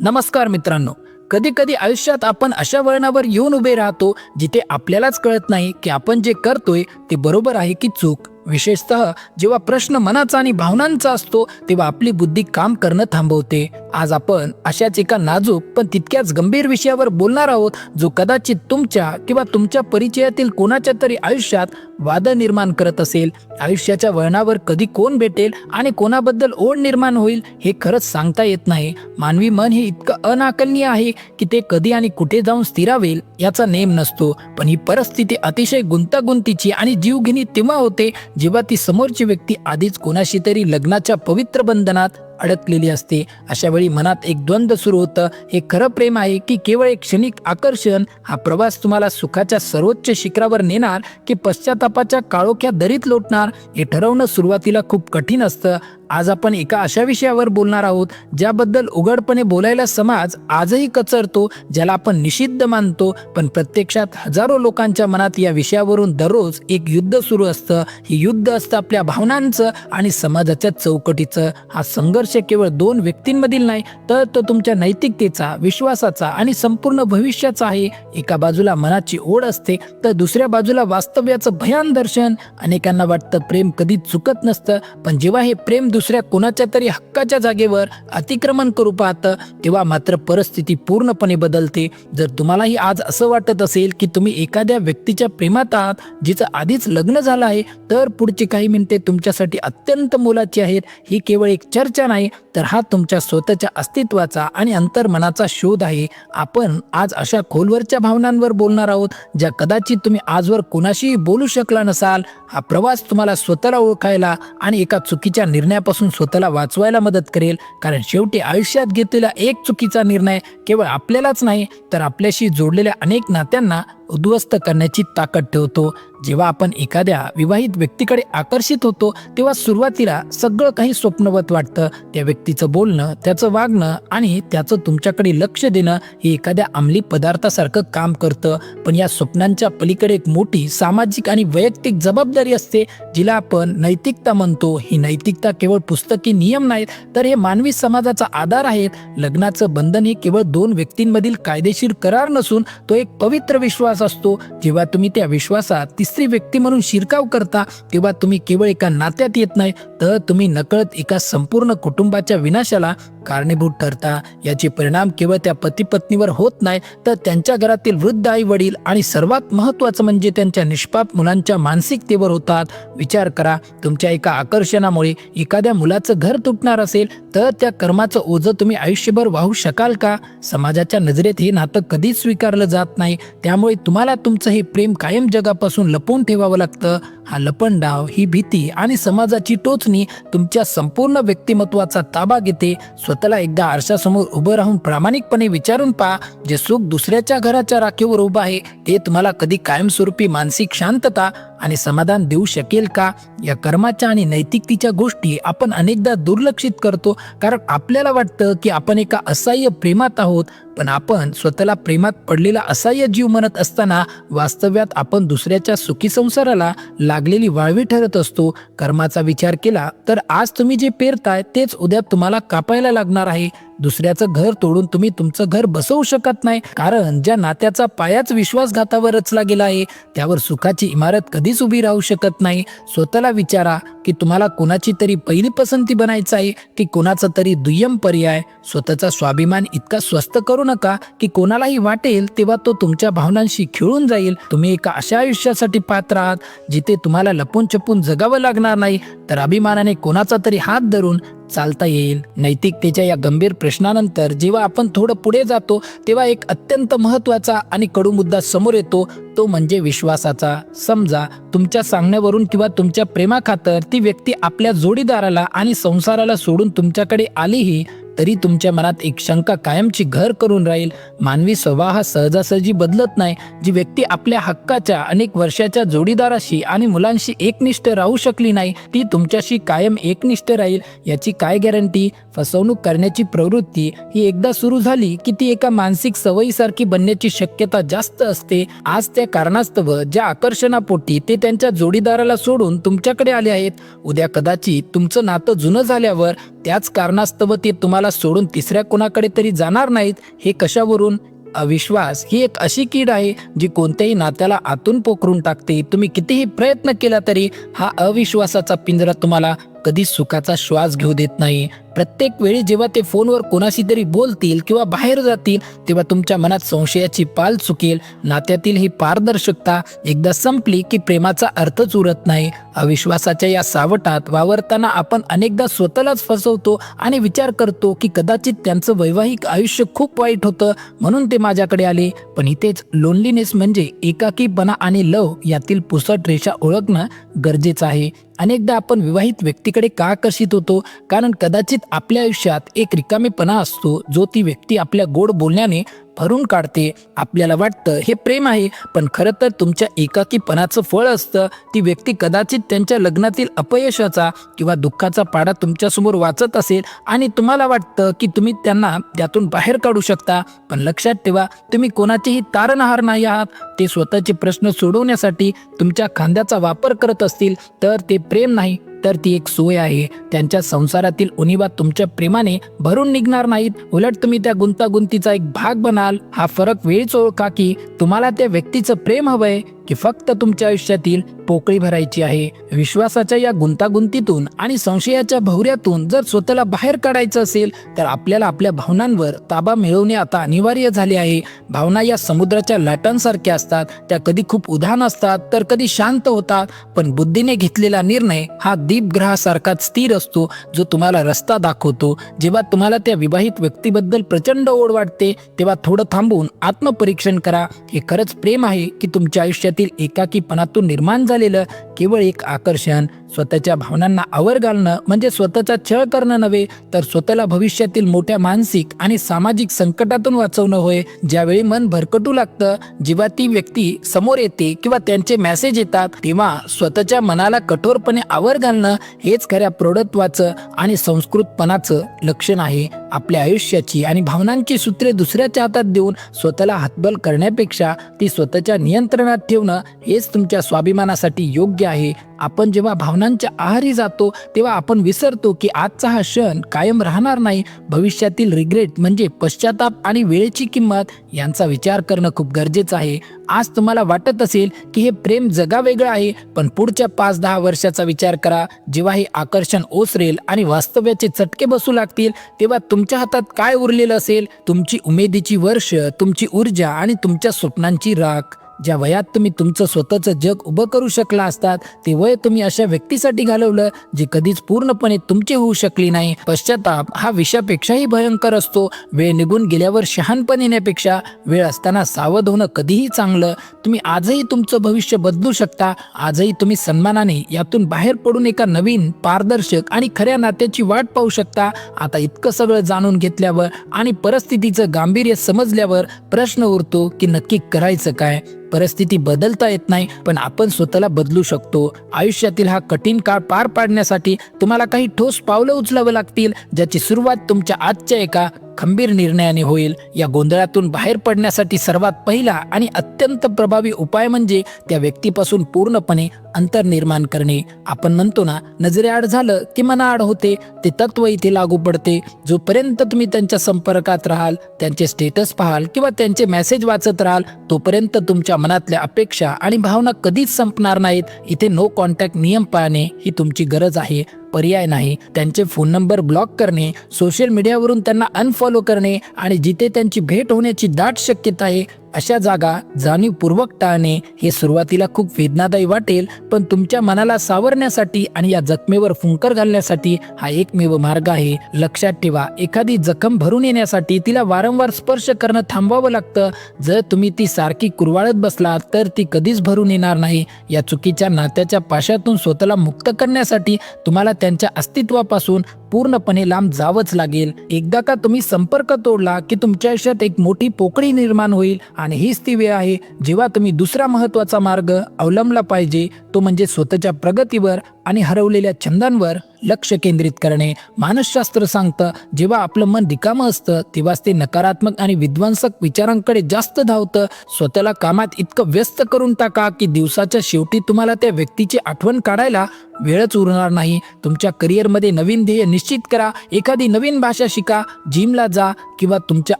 नमस्कार मित्रांनो. कधी कधी आयुष्यात आपण अशा वळणावर येऊन उभे राहतो जिथे आपल्यालाच कळत नाही की आपण जे करतोय ते बरोबर आहे की चूक. विशेषतः जेव्हा प्रश्न मनाचा आणि भावनांचा असतो तेव्हा आपली बुद्धी काम करणं थांबवते. आज आपण अशाच एका नाजूक पण तितक्याच गंभीर विषयावर बोलणार आहोत जो कदाचित तुमच्या किंवा तुमच्या परिचयातील कोणाच्या तरी आयुष्यात वाद निर्माण करत असेल. आयुष्याच्या वळणावर कधी कोण भेटेल आणि कोणाबद्दल ओढ निर्माण होईल हे खरंच सांगता येत नाही. मानवी मन हे इतकं अनाकलनीय आहे की ते कधी आणि कुठे जाऊन स्थिरावेल याचा नेम नसतो. पण ही परिस्थिती अतिशय गुंतागुंतीची आणि जीवघेणी तेव्हा होते जेव्हा ती समोरची व्यक्ती आधीच कोणाशी तरी लग्नाच्या पवित्र बंधनात अडकलेली असते. अशा वेळी मनात एक द्वंद्व सुरू होतं. हे खरं प्रेम आहे की केवळ एक क्षणिक आकर्षण? हा प्रवास तुम्हाला सुखाच्या सर्वोच्च शिखरावर नेणार की पश्चातापाच्या काळोख्या दरीत लोटणार? हे ठरवणं सुरुवातीला खूप कठीण असतं. आज आपण एका अशा विषयावर बोलणार आहोत ज्याबद्दल उघडपणे बोलायला समाज आजही कचरतो ज्याला आपण निषिद्ध मानतो. पण प्रत्यक्षात हजारो लोकांच्या मनात या विषयावरून दररोज एक युद्ध सुरू असतं. हे युद्ध असतं आपल्या भावनांचं आणि समाजाच्या चौकटीचं. हा संघर्ष केवळ दोन व्यक्तींमधील नाही तर तो तुमच्या नैतिकतेचा विश्वासाचा आणि संपूर्ण भविष्याचा आहे. एका बाजूला मनाची ओढ असते तर दुसऱ्या बाजूला वास्तव्याचं भयान दर्शन. अनेकांना वाटतं प्रेम कधीच चुकत नसतं पण जेव्हा हे प्रेम दुसऱ्या कोणाच्या तरी हक्काच्या जागेवर अतिक्रमण करू पाहतं तेव्हा मात्र परिस्थिती पूर्णपणे बदलते. जर तुम्हालाही आज असं वाटत असेल की तुम्ही एखाद्या व्यक्तीच्या प्रेमात आहात जिचं आधीच लग्न झालं आहे तर पुढची काही मिनिटे तुमच्यासाठी अत्यंत मोलाची आहेत. ही केवळ एक चर्चा नाही तर हा तुमच्या स्वतःच्या अस्तित्वाचा आणि अंतर्मनाचा शोध आहे. आपण आज अशा खोलवरच्या भावनांवर बोलणार आहोत ज्या कदाचित तुम्ही आजवर कोणाशीही बोलू शकला नसाल. हा प्रवास तुम्हाला स्वतःला ओळखायला आणि एका चुकीच्या निर्णयापासून स्वतःला वाचवायला मदत करेल. कारण शेवटी आयुष्यात घेतलेला एक चुकीचा निर्णय केवळ आपल्यालाच नाही तर आपल्याशी जोडलेल्या अनेक नात्यांना उद्ध्वस्त करण्याची ताकद ठेवतो. जेव्हा आपण एखाद्या विवाहित व्यक्तीकडे आकर्षित होतो तेव्हा सुरुवातीला सगळं काही स्वप्नवत वाटतं. त्या व्यक्तीचं बोलणं त्याचं वागणं आणि त्याचं तुमच्याकडे लक्ष देणं हे एखाद्या अंमली पदार्थासारखं काम करतं. पण या स्वप्नांच्या पलीकडे एक मोठी सामाजिक आणि वैयक्तिक जबाबदारी असते जिला आपण नैतिकता म्हणतो. ही नैतिकता केवळ पुस्तकी नियम नाहीत तर हे मानवी समाजाचा आधार आहेत. लग्नाचं बंधन हे केवळ दोन व्यक्तींमधील कायदेशीर करार नसून तो एक पवित्र विश्वास असतो. जेव्हा तुम्ही त्या विश्वासात ती शास्त्री व्यक्ती म्हणून शिरकाव करता तेव्हा तुम्ही केवळ एका नात्यात येत नाही तर तुम्ही नकळत एका संपूर्ण कुटुंबाच्या विनाशाला कारणीभूत ठरता याचे परिणाम केवळ त्या पती पत्नीवर होत नाही तर त्यांच्या घरातील वृद्ध आई वडील आणि सर्वात महत्त्वाचं म्हणजे त्यांच्या निष्पाप मुलांच्या मानसिकतेवर होतात. विचार करा तुमच्या एका आकर्षणामुळे एखाद्या मुलाचं घर तुटणार असेल तर त्या कर्माचं ओझं तुम्ही आयुष्यभर वाहू शकाल का? समाजाच्या नजरेत हे नातं कधीच स्वीकारलं जात नाही त्यामुळे तुम्हाला तुमचं हे प्रेम कायम जगापासून लपवून ठेवावं लागतं. हा लपंडाव ही भीती आणि समाजाची टोचणी तुमच्या संपूर्ण व्यक्तिमत्वाचा ताबा घेते. स्वतःला एकदा आरशासमोर उभं राहून प्रामाणिकपणे विचारून पहा जे सुख दुसऱ्याच्या घराच्या राखीवर उभं आहे ते तुम्हाला कधी कायमस्वरूपी मानसिक शांतता आणि समाधान देऊ शकेल का? या कर्माच्या आणि नैतिकतेच्या गोष्टी आपण अनेकदा दुर्लक्षित करतो. कारण आपल्याला वाटतं की आपण एका असह्य प्रेमात आहोत. पण आपण स्वतःला प्रेमात पडलेला असह्य जीव म्हणत असताना वास्तव्यात आपण दुसऱ्याच्या सुखी संसाराला लागलेली वाळवी ठरत असतो. कर्माचा विचार केला तर आज तुम्ही जे पेरताय तेच उद्या तुम्हाला कापायला लागणार आहे. दुसऱ्याचं घर तोडून तुम्ही तुमचं घर बसवू शकत नाही. कारण ज्या नात्याचा पायाच विश्वासघातावर रचला गेला आहे त्यावर सुखाची इमारत कधीच उभी राहू शकत नाही. स्वतःला विचारा की तुम्हाला कोणाची तरी पहिली पसंती बनायचं आहे की कोणाचा तरी दुय्यम पर्याय स्वतःचा स्वाभिमान इतका स्वस्त करू नका की कोणालाही वाटेल तेव्हा तो तुमच्या भावनांशी खिळून जाईल. तुम्ही एका अशा आयुष्यासाठी पात्र आहात जिथे तुम्हाला लपून छपून जगावं लागणार नाही तर अभिमानाने कोणाचा तरी हात धरून चालता येईल. नैतिकतेच्या या गंभीर प्रश्नानंतर जेव्हा आपण थोडं पुढे जातो तेव्हा एक अत्यंत महत्त्वाचा आणि कडू मुद्दा समोर येतो तो म्हणजे विश्वासाचा. समजा तुमच्या सांगण्यावरून किंवा तुमच्या प्रेमाखातर ती व्यक्ती आपल्या जोडीदाराला आणि संसाराला सोडून तुमच्याकडे आलीही तरी तुमच्या मनात एक शंका कायमची घर करून राहील. मानवी स्वभाव हा सहजासहजी बदलत नाही. जी व्यक्ती आपल्या हक्काच्या अनेक वर्षाच्या जोडीदाराशी आणि मुलांशी एकनिष्ठ राहू शकली नाही ती तुमच्याशी कायम एकनिष्ठ राहील. याची काय गॅरंटी? फसवणूक करण्याची प्रवृत्ती ही एकदा सुरू झाली की ती एका मानसिक सवयीसारखी बनण्याची शक्यता जास्त असते. आज त्या कारणास्तव ज्या आकर्षणापोटी ते त्यांच्या जोडीदाराला सोडून तुमच्याकडे आले आहेत. उद्या कदाचित तुमचं नातं जुनं झाल्यावर त्याच कारणास्तव ते तुम्हाला सोडून तिसऱ्या कोणाकडे तरी जाणार नाहीत हे कशावरून? अविश्वास ही एक अशी कीड आहे जी कोणत्याही नात्याला आतून पोखरून टाकते. तुम्ही कितीही प्रयत्न केला तरी हा अविश्वासाचा पिंजरा तुम्हाला कधीच सुखाचा श्वास घेऊ देत नाही. प्रत्येक वेळी जेव्हा ते फोनवर कोणाशी तरी बोलतील किंवा बाहेर जातील तेव्हा तुमच्या मनात संशयाची पाल चुकेल. नात्यातील ही पारदर्शकता एकदा संपली की प्रेमाचा अर्थच उरत नाही. अविश्वासाच्या या सावटात वावरताना आपण अनेकदा स्वतःलाच फसवतो आणि विचार करतो की कदाचित त्यांचं वैवाहिक आयुष्य खूप वाईट होतं म्हणून ते माझ्याकडे आले. पण इथेच लोनलीनेस म्हणजे एकाकीपणा आणि लव यातील पुसट रेषा ओळखणं गरजेचं आहे. अनेकदा आपण विवाहित व्यक्तीकडे का आकर्षित होतो? कारण कदाचित आपल्या आयुष्यात एक रिकामेपणा असतो जो ती व्यक्ती आपल्या गोड बोलण्याने भरून काढते. आपल्याला वाटतं हे प्रेम आहे पण खरं तर तुमच्या एकाकीपणाचं फळ असतं. ती व्यक्ती कदाचित त्यांच्या लग्नातील अपयशाचा किंवा दुःखाचा पाडा तुमच्यासमोर वाचत असेल आणि तुम्हाला वाटतं की तुम्ही त्यांना त्यातून बाहेर काढू शकता. पण लक्षात ठेवा तुम्ही कोणाचेही तारणहार नाही आहात. ते स्वतःचे प्रश्न सोडवण्यासाठी तुमच्या खांद्याचा वापर करत असतील तर ते प्रेम नाही. तर ती एक सोय आहे. त्यांच्या संसारातील उणीवा तुमच्या प्रेमाने भरून निघणार नाहीत. उलट तुम्ही त्या गुंतागुंतीचा एक भाग बनाल. हा फरक वेळीच ओळखा की तुम्हाला त्या व्यक्तीचं प्रेम हवंय. की फक्त तुमच्या आयुष्यातील पोकळी भरायची आहे. विश्वासाच्या या गुंतागुंतीतून आणि संशयाच्या भवऱ्यातून जर स्वतःला बाहेर काढायचं असेल तर आपल्याला आपल्या भावनांवर ताबा मिळवणे आता अनिवार्य झाले आहे. भावना या समुद्राच्या लाटांसारख्या असतात. त्या कधी खूप उधाण असतात तर कधी शांत होतात. पण बुद्धीने घेतलेला निर्णय हा दीपग्रहासारखाच स्थिर असतो जो तुम्हाला रस्ता दाखवतो. जेव्हा तुम्हाला त्या विवाहित व्यक्तीबद्दल प्रचंड ओढ वाटते तेव्हा थोडं थांबून आत्मपरीक्षण करा. हे खरंच प्रेम आहे की तुमच्या आयुष्यात आयुष्यातील एकाकीपणातून निर्माण झालेलं केवळ एक आकर्षण स्वतःच्या भावनांना आवर घालणं म्हणजे स्वतःचा छळ करणं नव्हे तर स्वतःला भविष्यातील मोठ्या मानसिक आणि सामाजिक संकटातून वाचवणं होय ज्यावेळी मन भरकटू लागतं जेव्हा ती व्यक्ती समोर येते किंवा त्यांचे मेसेज येतात तेव्हा स्वतःच्या मनाला कठोरपणे आवर घालणं हेच खऱ्या प्रौढत्वाचं आणि संस्कृतपणाचं लक्षण आहे. आपल्या आयुष्याची आणि भावनांची सूत्रे दुसऱ्याच्या हातात देऊन स्वतःला हातबल करण्यापेक्षा ती स्वतःच्या नियंत्रणात ठेवणं हेच तुमच्या स्वाभिमानासाठी योग्य आहे. आपण जेव्हा भावनांच्या आहारी जातो तेव्हा आपण विसरतो की आजचा हा क्षण कायम राहणार नाही. भविष्यातील रिग्रेट म्हणजे पश्चाताप आणि वेळेची किंमत यांचा विचार करणं खूप गरजेचं आहे. आज तुम्हाला वाटत असेल की हे प्रेम जगावेगळं आहे पण पुढच्या पाच दहा वर्षाचा विचार करा. जेव्हा हे आकर्षण ओसरेल आणि वास्तव्याचे चटके बसू लागतील तेव्हा तुमच्या हातात काय उरलेलं असेल? तुमची उमेदीची वर्ष तुमची ऊर्जा आणि तुमच्या स्वप्नांची राख. ज्या वयात तुम्ही तुमचं स्वतःचं जग उभं करू शकला असतात ते वय तुम्ही अशा व्यक्तीसाठी घालवलं जी कधीच पूर्णपणे तुमची होऊ शकली नाही. पश्चाताप हा विषापेक्षाही भयंकर असतो. वेळ निघून गेल्यावर शहानपण येण्यापेक्षा वेळ असताना सावध होणं कधीही चांगलं. तुम्ही आजही तुमचं भविष्य बदलू शकता. आजही तुम्ही सन्मानाने यातून बाहेर पडून एका नवीन पारदर्शक आणि खऱ्या नात्याची वाट पाहू शकता. आता इतकं सगळं जाणून घेतल्यावर आणि परिस्थितीचं गांभीर्य समजल्यावर प्रश्न उरतो की नक्की करायचं काय? परिस्थिती बदलता येत नाही पण आपण स्वतःला बदलू शकतो. आयुष्यातील हा कठीण काळ पार पाडण्यासाठी तुम्हाला काही ठोस पावलं उचलावं लागतील ज्याची सुरुवात तुमच्या आजच्या एका खंबीर निर्णयाने होईल. या गोंधळातून बाहेर पडण्यासाठी सर्वात पहिला आणि अत्यंत प्रभावी उपाय म्हणजे त्या व्यक्तीपासून पूर्णपणे अंतर निर्माण करणे. आपण म्हणतो ना नजरेआड झालं की मनाआड होते. ते तत्व इथे लागू पडते. जोपर्यंत तुम्ही त्यांच्या संपर्कात राहाल त्यांचे स्टेटस पाहाल किंवा त्यांचे मेसेज वाचत राहाल तोपर्यंत तुमच्या मनातल्या अपेक्षा आणि भावना कधीच संपणार नाहीत. इथे नो कॉन्टॅक्ट नियम पाळणे ही तुमची गरज आहे. पर्याय नाही. त्यांचे फोन नंबर ब्लॉक करणे सोशल मीडियावरून त्यांना अनफॉलो करणे आणि जिथे त्यांची भेट होण्याची दाट शक्यता आहे अशा जागा जाणीवपूर्वक टाळणे हे सुरुवातीला खूप वेदनादायी वाटेल पण तुमच्या मनाला सावरण्यासाठी आणि या जखमेवर फुंकर घालण्यासाठी हा एकमेव मार्ग आहे. लक्षात ठेवा एखादी जखम भरून येण्यासाठी तिला वारंवार स्पर्श करणं थांबवावं लागतं. जर तुम्ही ती सारखी कुरवाळत बसलात तर ती कधीच भरून येणार नाही. या चुकीच्या नात्याच्या पाशातून स्वतःला मुक्त करण्यासाठी तुम्हाला त्यांच्या अस्तित्वापासून पूर्णपणे लांब जावंच लागेल. एकदा का तुम्ही संपर्क तोडला की तुमच्या आयुष्यात एक मोठी पोकळी निर्माण होईल आणि हीच ती वेळ आहे जेव्हा तुम्ही दुसरा महत्त्वाचा मार्ग अवलंबला पाहिजे तो म्हणजे स्वतःच्या प्रगतीवर आणि हरवलेल्या छंदांवर लक्ष केंद्रित करणे. मानसशास्त्र सांगतं जेव्हा आपलं मन रिकामं असतं तेव्हाच ते नकारात्मक आणि विध्वंसक विचारांकडे जास्त धावतं. स्वतःला कामात इतकं व्यस्त करून टाका की दिवसाच्या शेवटी तुम्हाला त्या व्यक्तीची आठवण काढायला वेळच उरणार नाही. तुमच्या करिअरमध्ये नवीन ध्येय निश्चित करा एखादी नवीन भाषा शिका जिमला जा किंवा तुमच्या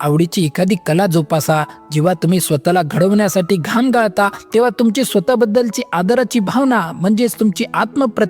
आवडीची एखादी कला जोपासा. जेव्हा तुम्ही स्वतःला घडवण्यासाठी घाम गाळता तेव्हा तुमची स्वतःबद्दलची आदराची भावना म्हणजेच तुमची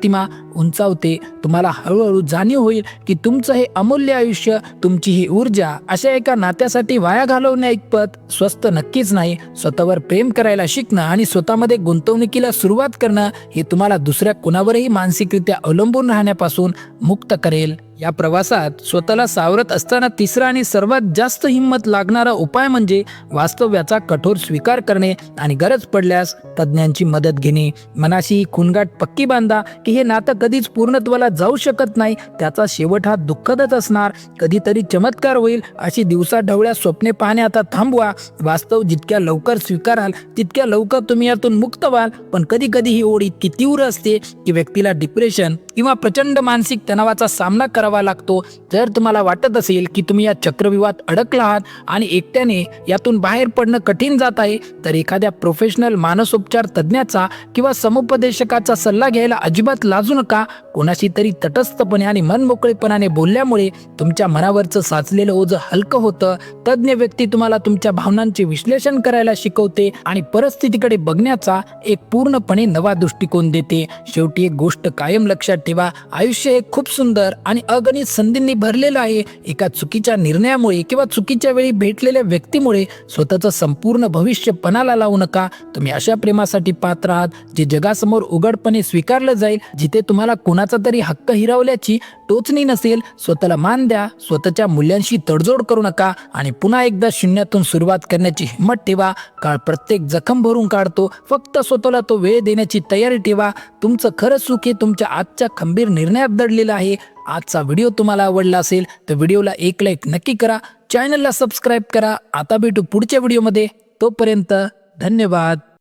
प्रतिमा उंचावते. तुम्हाला हळूहळू जाणीव होईल की तुमचं हे अमूल्य आयुष्य तुमची ही ऊर्जा अशा एका नात्यासाठी वाया घालवण्या इतपत स्वस्त नक्कीच नाही. स्वतःवर प्रेम करायला शिकणं आणि स्वतःमध्ये गुंतवणुकीला सुरुवात करणं हे तुम्हाला दुसऱ्या कुणावरही मानसिकरित्या अवलंबून राहण्यापासून मुक्त करेल. या प्रवासात स्वतःला सावरत असताना तिसरा आणि सर्वात जास्त हिंमत लागणारा उपाय म्हणजे वास्तव्याचा कठोर स्वीकार करणे आणि गरज पडल्यास तज्ज्ञांची मदत घेणे. मनाशी ही पक्की बांधा की हे नातं कधीच पूर्णत्वाला जाऊ शकत नाही त्याचा शेवट हा दुःखदच असणार. कधीतरी चमत्कार होईल अशी दिवसा ढवळ्या स्वप्ने पाहणे आता थांबवा. वास्तव जितक्या लवकर स्वीकाराल तितक्या लवकर तुम्ही यातून मुक्त व्हाल. पण कधी कधी ही ओढ इतकी तीव्र असते की व्यक्तीला डिप्रेशन किंवा प्रचंड मानसिक तणावाचा सामना करावा लागतो. जर तुम्हाला वाटत असेल की तुम्ही या चक्रव्यूहात अडकला आहात आणि एकट्याने यातून बाहेर पडणं कठीण जात आहे तर एखाद्या प्रोफेशनल मानसोपचार तज्ज्ञाचा किंवा समुपदेशकाचा सल्ला घ्यायला अजिबात लाजू नका. कोणाशी तरी तटस्थपणे आणि मनमोकळेपणाने बोलल्यामुळे तुमच्या मनावरचं साचलेलं ओझं हलकं होतं. तज्ज्ञ व्यक्ती तुम्हाला तुमच्या भावनांचे विश्लेषण करायला शिकवते आणि परिस्थितीकडे बघण्याचा एक पूर्णपणे नवा दृष्टिकोन देते. शेवटी एक गोष्ट कायम लक्षात ठेवा. आयुष्य हे खूप सुंदर आणि अगणित संधींनी भरलेलं आहे. एका चुकीच्या निर्णयामुळे किंवा चुकीच्या वेळी भेटलेल्या व्यक्तीमुळे स्वतःचं संपूर्ण भविष्य पणाला लावू नका. तुम्ही अशा प्रेमासाठी पात्र आहात जे जगासमोर उघडपणे स्वीकारलं जाईल जिथे तुम्हाला कोणाचा तरी हक्क हिरावल्याची टोचणी नसेल. स्वतःला मान द्या स्वतःच्या मूल्यांशी तडजोड करू नका आणि पुन्हा एकदा शून्यातून सुरुवात करण्याची हिंमत ठेवा. काळ प्रत्येक जखम भरून काढतो फक्त स्वतःला तो वेळ देण्याची तयारी ठेवा. तुमचं खरं सुख हे तुमच्या आजच्या खंबीर निर्णयात दडलेलं आहे. आजचा व्हिडिओ तुम्हाला आवडला असेल तर व्हिडिओला एक लाईक नक्की करा. चॅनलला सबस्क्राईब करा. आता भेटू पुढच्या व्हिडिओमध्ये तोपर्यंत धन्यवाद.